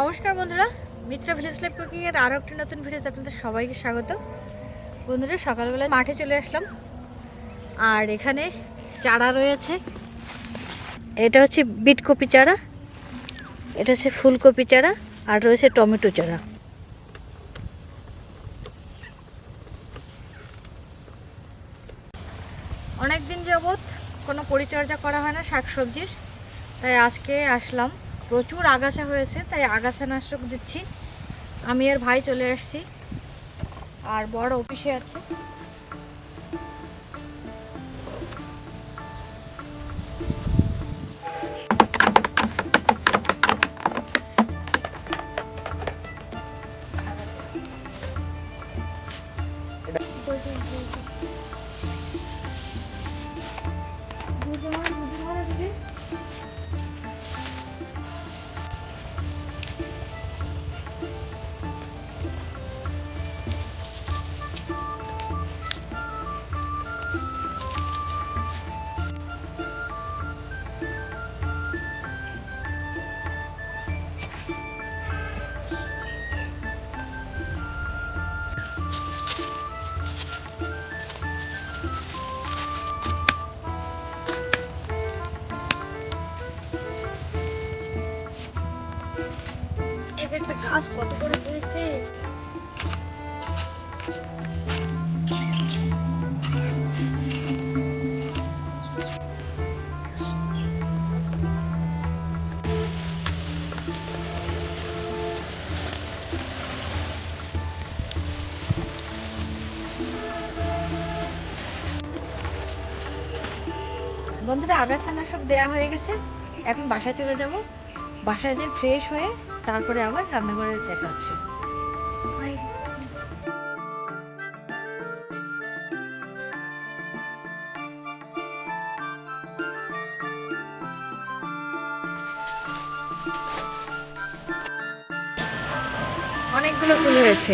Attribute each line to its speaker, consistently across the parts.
Speaker 1: নমস্কার বন্ধুরা, Mitra village life cooking এর আরও একটি নতুন ভিডিওতে আপনাদের সবাইকে স্বাগত। বন্ধুরা, সকালবেলা মাঠে চলে আসলাম। আর এখানে চারা রয়েছে। এটা হচ্ছে বিট কপি চারা, এটা হচ্ছে ফুলকপি চারা, আর রয়েছে টমেটো চারা। অনেক দিন যাবৎ কোনো পরিচর্যা করা হয় না শাকসবজির, তাই আজকে আসলাম প্রচুর আগাছা হয়েছে, তাই আগাছা নাশক দিচ্ছি। আমি আর ভাই চলে আসছি। আর বড় অফিসে আছে। একটা গাছ কত করে হয়েছে? বন্ধুরা আগাছানা সব দেয়া হয়ে গেছে। এখন বাসায় চলে যাব। বাসায় যে ফ্রেশ হয়ে তারপরে আবার রান্নাঘরে দেখা হচ্ছে অনেকগুলো ফুল হয়েছে।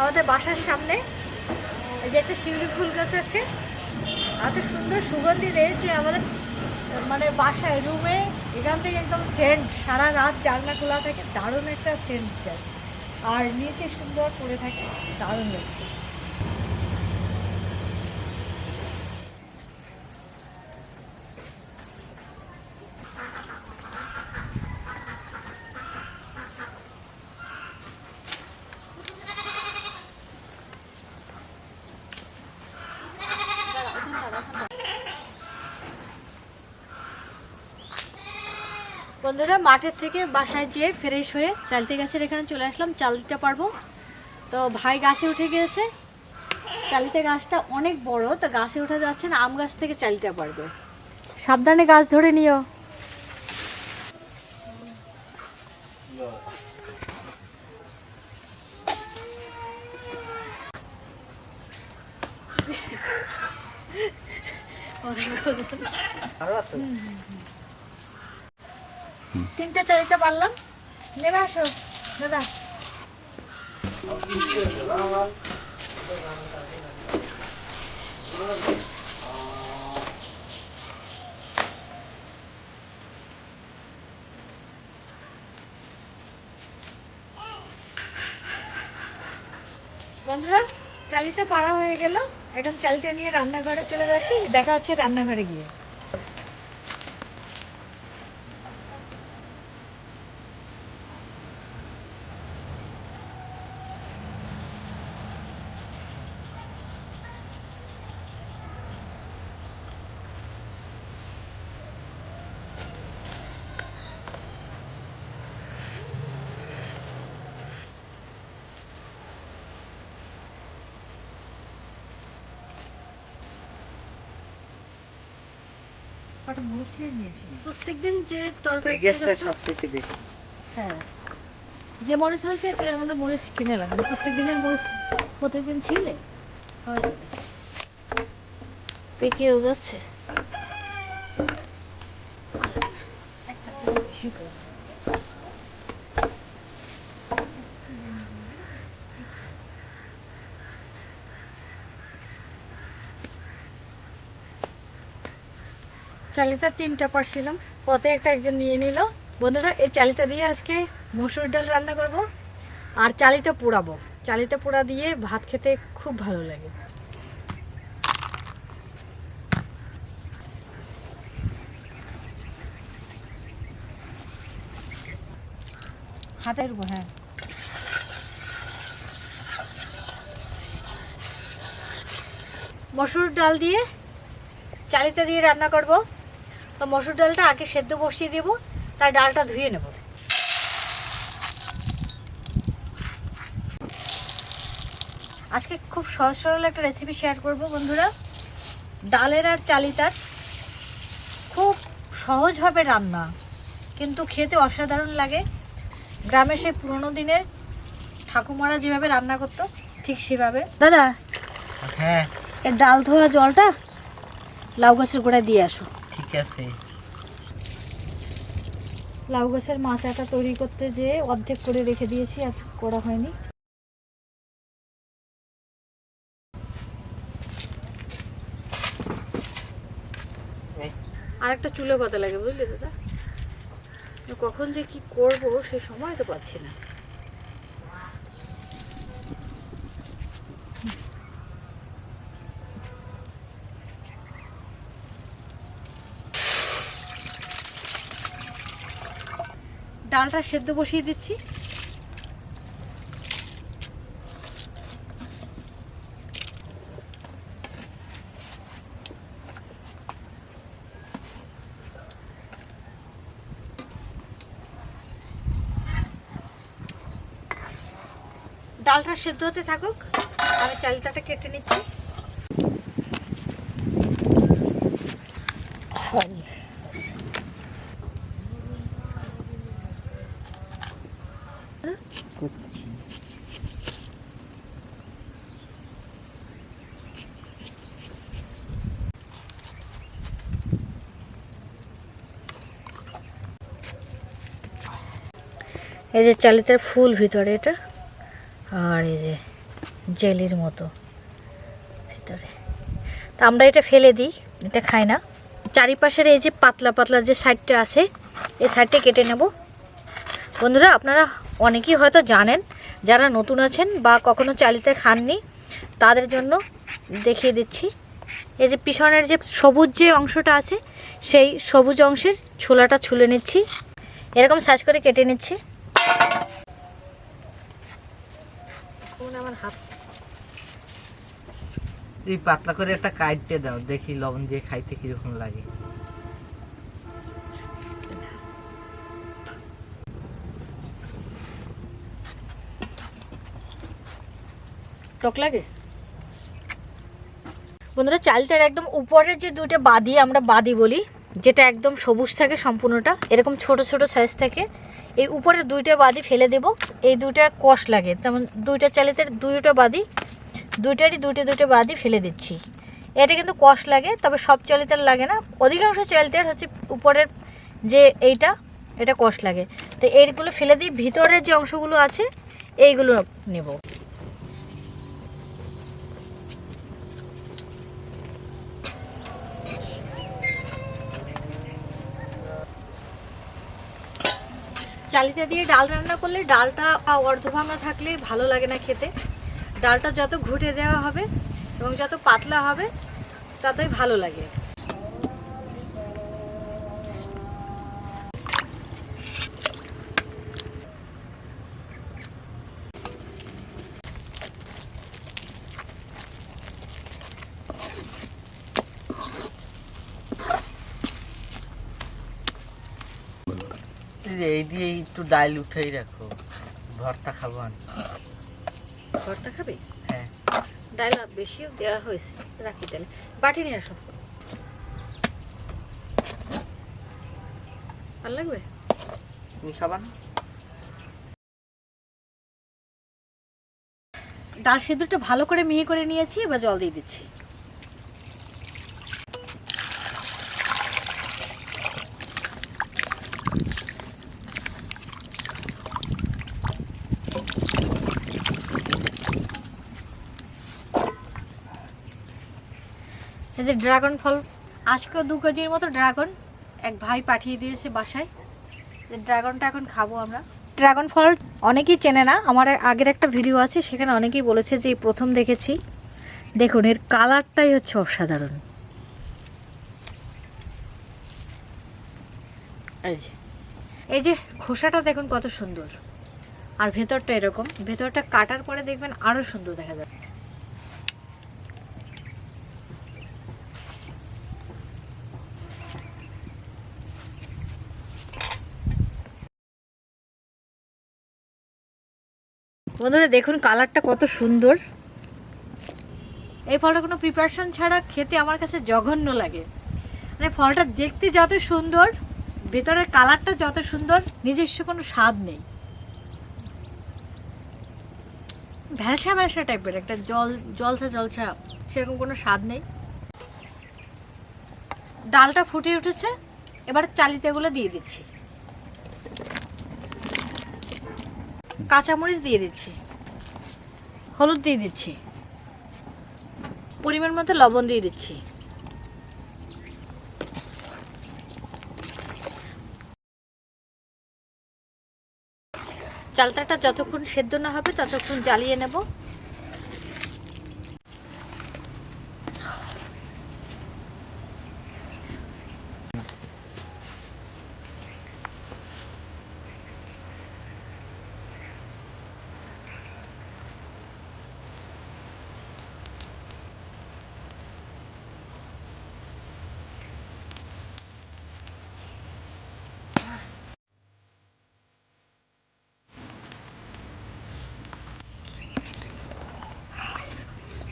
Speaker 1: আমাদের বাসার সামনে এই যে একটা শিউলি ফুল গাছ আছে। এত সুন্দর সুগন্ধি দেয় যে আমাদের মানে বাসায় রুমে এখান থেকে একদম সেন্ট সারা রাত জানলা খোলা থাকে, দারুণ একটা সেন্ট যায়। আর নিচে সুন্দর পড়ে থাকে, দারুণ লাগছে বন্ধুরা মাঠের থেকে বাসায় যেয়ে ফ্রেশ হয়ে চালতে গাছের এখানে চলে আসলাম চাল দিতে পারব। তো ভাই গাছে উঠে গিয়েছে। চালিতে গাছটা অনেক বড়, তো গাছে উঠে যাচ্ছে না, আম গাছ থেকে চালিতে পারবে। সাবধানে গাছ ধরে নিও। অনেক। তিনটে চারিটা পারলাম। নেবে আসো, দাদা। বন্ধুরা চালিতে পারা হয়ে গেল। এখন চালিটা নিয়ে রান্নাঘরে চলে যাচ্ছি। দেখা হচ্ছে রান্নাঘরে গিয়ে। কটা প্রত্যেকদিন যে তরকারি
Speaker 2: গ্যাসটা সবচেয়ে বেশি।
Speaker 1: হ্যাঁ। যে মরিচ হয়েছে এর মধ্যে মরিচ কিনে লাগবে প্রত্যেক দিনের মরিচ প্রত্যেকদিন ছিলে পেকেও যাচ্ছে। একটা চালিতা তিনটা পারছিলাম পথে একটা একজন নিয়ে নিল। বন্ধুরা, এই চালিতা দিয়ে আজকে মসুর ডাল রান্না করব আর চালিতা পোড়াবো। চালিতা পোড়া দিয়ে ভাত খেতে খুব ভালো লাগে। হাতের উপর হ্যাঁ। মসুর ডাল দিয়ে চালিতা দিয়ে রান্না করব। তো মসুর ডালটা আগে সেদ্ধ বসিয়ে দেবো তাই ডালটা ধুয়ে নেব। আজকে খুব সহজ সরল একটা রেসিপি শেয়ার করব বন্ধুরা। ডালের আর চালিতার খুব সহজভাবে রান্না কিন্তু খেতে অসাধারণ লাগে। গ্রামে সেই পুরোনো দিনের ঠাকুমারা যেভাবে রান্না করতো ঠিক সেভাবে। দাদা
Speaker 2: হ্যাঁ।
Speaker 1: এর ডাল ধোয়া জলটা লাউ গাছের গোড়ায় দিয়ে আসো।
Speaker 2: ঠিক আছে।
Speaker 1: লাউ গাছের মাচাটা তৈরি করতে যেয়ে অর্ধেক করে রেখে দিয়েছি আর করা হয়নি।
Speaker 2: এই।
Speaker 1: আর একটা চুলে পাতা লাগে বুঝলি দাদা? কখন যে কি করব সে সময় তো পাচ্ছি না। ডালটা সেদ্ধ বসিয়ে দিচ্ছি। ডালটা সেদ্ধ হতে থাকুক আমি চালিতাটা কেটে নিচ্ছি। এই যে চালিতার ফুল ভিতরে এটা, আর এই যে জেলির মতো ভিতরে। তা আমরা এটা ফেলে দিই, এটা খাই না। চারিপাশের এই যে পাতলা পাতলা যে সাইডটা আছে এই সাইডটা কেটে নেব। বন্ধুরা, আপনারা অনেকেই হয়তো জানেন, যারা নতুন আছেন বা কখনো চালিতে খাননি, তাদের জন্য দেখিয়ে দিচ্ছি। এই যে পিছনের যে সবুজ যে অংশটা আছে, সেই সবুজ অংশের ছোলাটা ছুলে নিচ্ছি। এরকম সাইজ করে কেটে নিচ্ছি। আমার হাত।
Speaker 2: এই পাতলা করে একটা কাটতে দাও দেখি লবণ দিয়ে খাইতে কীরকম লাগে।
Speaker 1: টক লাগে? বন্ধুরা চালটার একদম উপরের যে দুইটা বাদি আমরা বাদি বলি যেটা একদম সবুজ থাকে সম্পূর্ণটা এরকম ছোট ছোট সাইজ থাকে এই উপরের দুইটা বাদি ফেলে দেব। এই দুইটা কষ লাগে। তেমন দুইটা চালিতে দুইটা বাদি, দুইটারই দুইটা দুইটা বাদি ফেলে দিচ্ছি। এটা কিন্তু কষ লাগে, তবে সব চালিতার লাগে না। অধিকাংশ চালিতার হচ্ছে উপরের যে এইটা, এটা কষ লাগে। তো এইগুলো ফেলে দিই ভিতরের যে অংশগুলো আছে, এইগুলো নেব। চালিতে দিয়ে ডাল রান্না করলে ডালটা অর্ধ ভাঙা থাকলে ভালো লাগে না খেতে। ডালটা যত ঘুটে দেওয়া হবে এবং যত পাতলা হবে, ততই ভালো লাগে
Speaker 2: এই যে এই দিয়ে একটু ডাল উঠেই রাখো। ভর্তা খাব আমি।
Speaker 1: ভর্তা খাবে?
Speaker 2: হ্যাঁ।
Speaker 1: ডাল বেশিও দেওয়া হয়েছে। রাখি তাহলে। বাটি নিয়ে আসো। ভালো লাগবে?
Speaker 2: তুমি খাবা না?
Speaker 1: ডাল সিদ্ধটা ভালো করে মিহি করে নিয়েছি এবার জল দিয়ে দিচ্ছি। এই যে ড্রাগন ফল আজকেও দু কেজির মতো ড্রাগন এক ভাই পাঠিয়ে দিয়েছে বাসায়। যে ড্রাগনটা এখন খাব আমরা। ড্রাগন ফল অনেকেই চেনে না আমার আগের একটা ভিডিও আছে সেখানে অনেকেই বলেছে যে এই প্রথম দেখেছি। দেখুন এর কালারটাই হচ্ছে অসাধারণ। এই যে। এই যে খোসাটা দেখুন কত সুন্দর। আর ভেতরটা এরকম। ভেতরটা কাটার পরে দেখবেন আরও সুন্দর দেখা যাবে। বন্ধুরা, দেখুন কালারটা কত সুন্দর। এই ফলটা কোনো প্রিপারেশন ছাড়া খেতে আমার কাছে জঘন্য লাগে। মানে ফলটা দেখতে যত সুন্দর, ভেতরের কালারটা যত সুন্দর, নিজস্ব কোনো স্বাদ নেই। ভ্যালসা ভ্যালসা টাইপের একটা জল, জলসা জলসা, সেরকম কোনো স্বাদ নেই। ডালটা ফুটে উঠেছে, এবার চালিতেগুলো দিয়ে দিচ্ছি। কাঁচামরিচ দিয়ে দিচ্ছি। হলুদ দিয়ে দিচ্ছি। পরিমাণ মতো লবণ দিয়ে দিচ্ছি। চালটাটা যতক্ষণ সেদ্ধ না হবে ততক্ষণ জ্বালিয়ে নেব।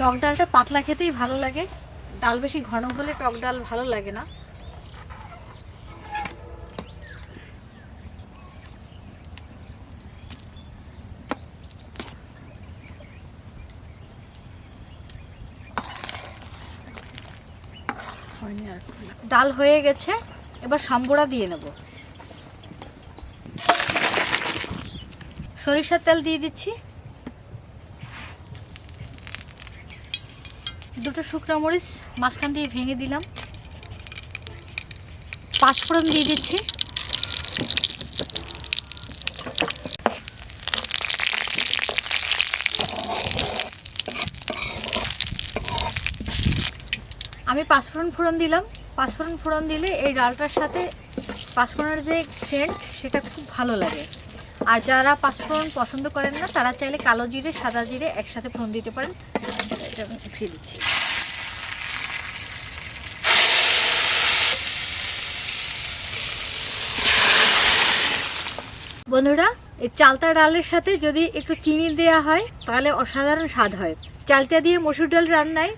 Speaker 1: টক ডালটা পাতলা খেতেই ভালো লাগে। ডাল বেশি ঘন হলে টক ডাল ভালো লাগে না। ডাল হয়ে গেছে, এবার সাম্বড়া দিয়ে নেব। সরিষার তেল দিয়ে দিচ্ছি। দুটো শুকনো মরিচ মাঝখান দিয়ে ভেঙে দিলাম। পাঁচফোড়ন দিয়ে দিচ্ছি। আমি পাঁচফোড়ন ফোড়ন দিলাম। পাঁচফোড়ন ফোড়ন দিলে এই ডালটার সাথে পাঁচফোড়নের যে সেন্ট সেটা খুব ভালো লাগে। আর যারা পাঁচফোড়ন পছন্দ করেন না, তারা চাইলে কালো জিরে, সাদা জিরে একসাথে ফোড়ন দিতে পারেন। এটা উঠিয়ে দিচ্ছি। বন্ধুরা, এই চালতা ডালের সাথে যদি একটু চিনি দেওয়া হয়, তাহলে অসাধারণ স্বাদ হয়। চালতা দিয়ে মসুর ডাল রান্নায়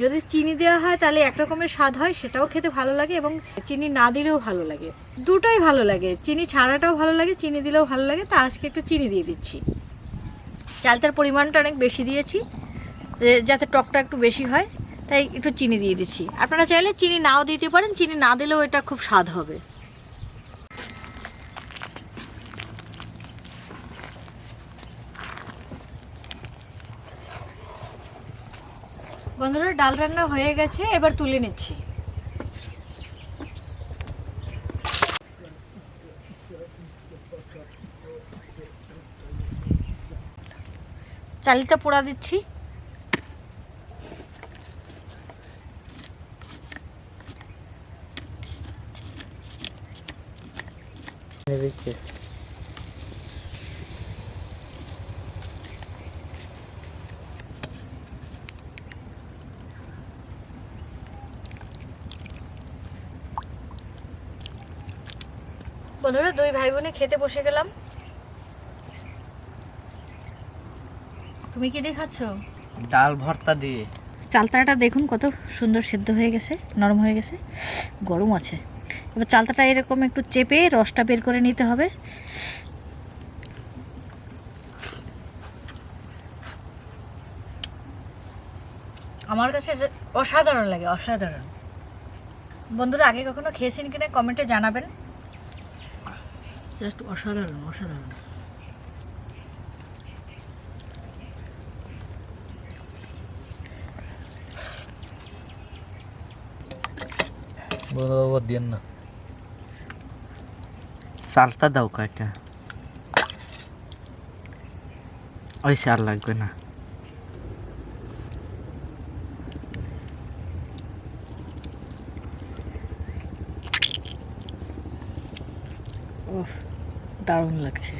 Speaker 1: যদি চিনি দেওয়া হয়, তাহলে এক রকমের স্বাদ হয়, সেটাও খেতে ভালো লাগে এবং চিনি না দিলেও ভালো লাগে। দুটোই ভালো লাগে। চিনি ছাড়াটাও ভালো লাগে, চিনি দিলেও ভালো লাগে। তা আজকে একটু চিনি দিয়ে দিচ্ছি। চালতার পরিমাণটা অনেক বেশি দিয়েছি যাতে টকটা একটু বেশি হয়, তাই একটু চিনি দিয়ে দিচ্ছি। আপনারা চাইলে চিনি নাও দিতে পারেন, চিনি না দিলেও এটা খুব স্বাদ হবে। বন্ধুরা ডাল রান্না হয়ে গেছে এবার তুলে নিচ্ছি। চালিটা পোড়া দিচ্ছি।
Speaker 2: এদিকে
Speaker 1: বন্ধুরা দুই ভাই বোনে খেতে বসে গেলাম। তুমি কি দেখাচ্ছ
Speaker 2: ডাল ভর্তা দিয়ে।
Speaker 1: চালতাটা দেখুন কত সুন্দর সেদ্ধ হয়ে গেছে নরম হয়ে গেছে গরম আছে। এবার চালতাটা এরকম একটু চেপে রসটা বের করে নিতে হবে। আমার কাছে যে অসাধারণ লাগে অসাধারণ। বন্ধুরা আগে কখনো খেয়েছেন কিনা কমেন্টে জানাবেন। জাস্ট অসাধারণ অসাধারণ।
Speaker 3: বাবা দেন না।
Speaker 2: চালটা দাও কয়টা? ওই চাল লাগবে না।
Speaker 1: দারুণ লাগছে।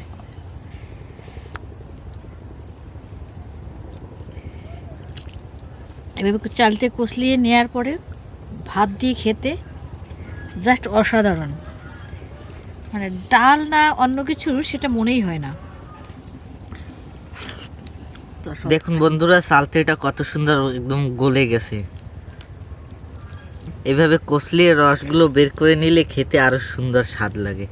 Speaker 1: এভাবে চালতে কষলিয়ে নেওয়ার পরে ভাত দিয়ে খেতে জাস্ট অসাধারণ। মানে ডাল না অন্য কিছু সেটা মনেই হয় না।
Speaker 2: দেখুন বন্ধুরা চালতেটা কত সুন্দর একদম গলে গেছে। এভাবে কষলিয়ে রসগুলো বের করে নিলে খেতে আরও সুন্দর স্বাদ লাগে।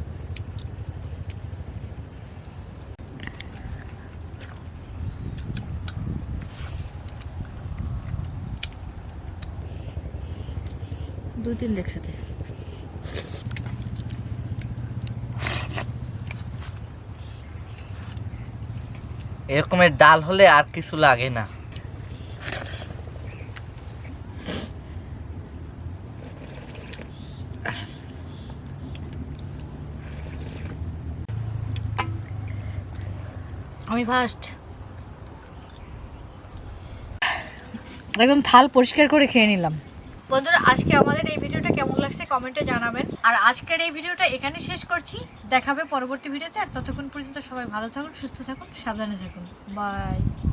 Speaker 1: দুই তিন একসাথে।
Speaker 2: এরকমের ডাল হলে আর কিছু লাগে না।
Speaker 1: আমি ফার্স্ট একদম থাল পরিষ্কার করে খেয়ে নিলাম। বন্ধুরা, আজকে আমাদের এই ভিডিওটা কেমন লাগছে কমেন্টে জানাবেন। আর আজকের এই ভিডিওটা এখানে শেষ করছি। দেখাবে পরবর্তী ভিডিওতে। আর ততক্ষণ পর্যন্ত সবাই ভালো থাকুন, সুস্থ থাকুন, সাবধানে থাকুন। বাই।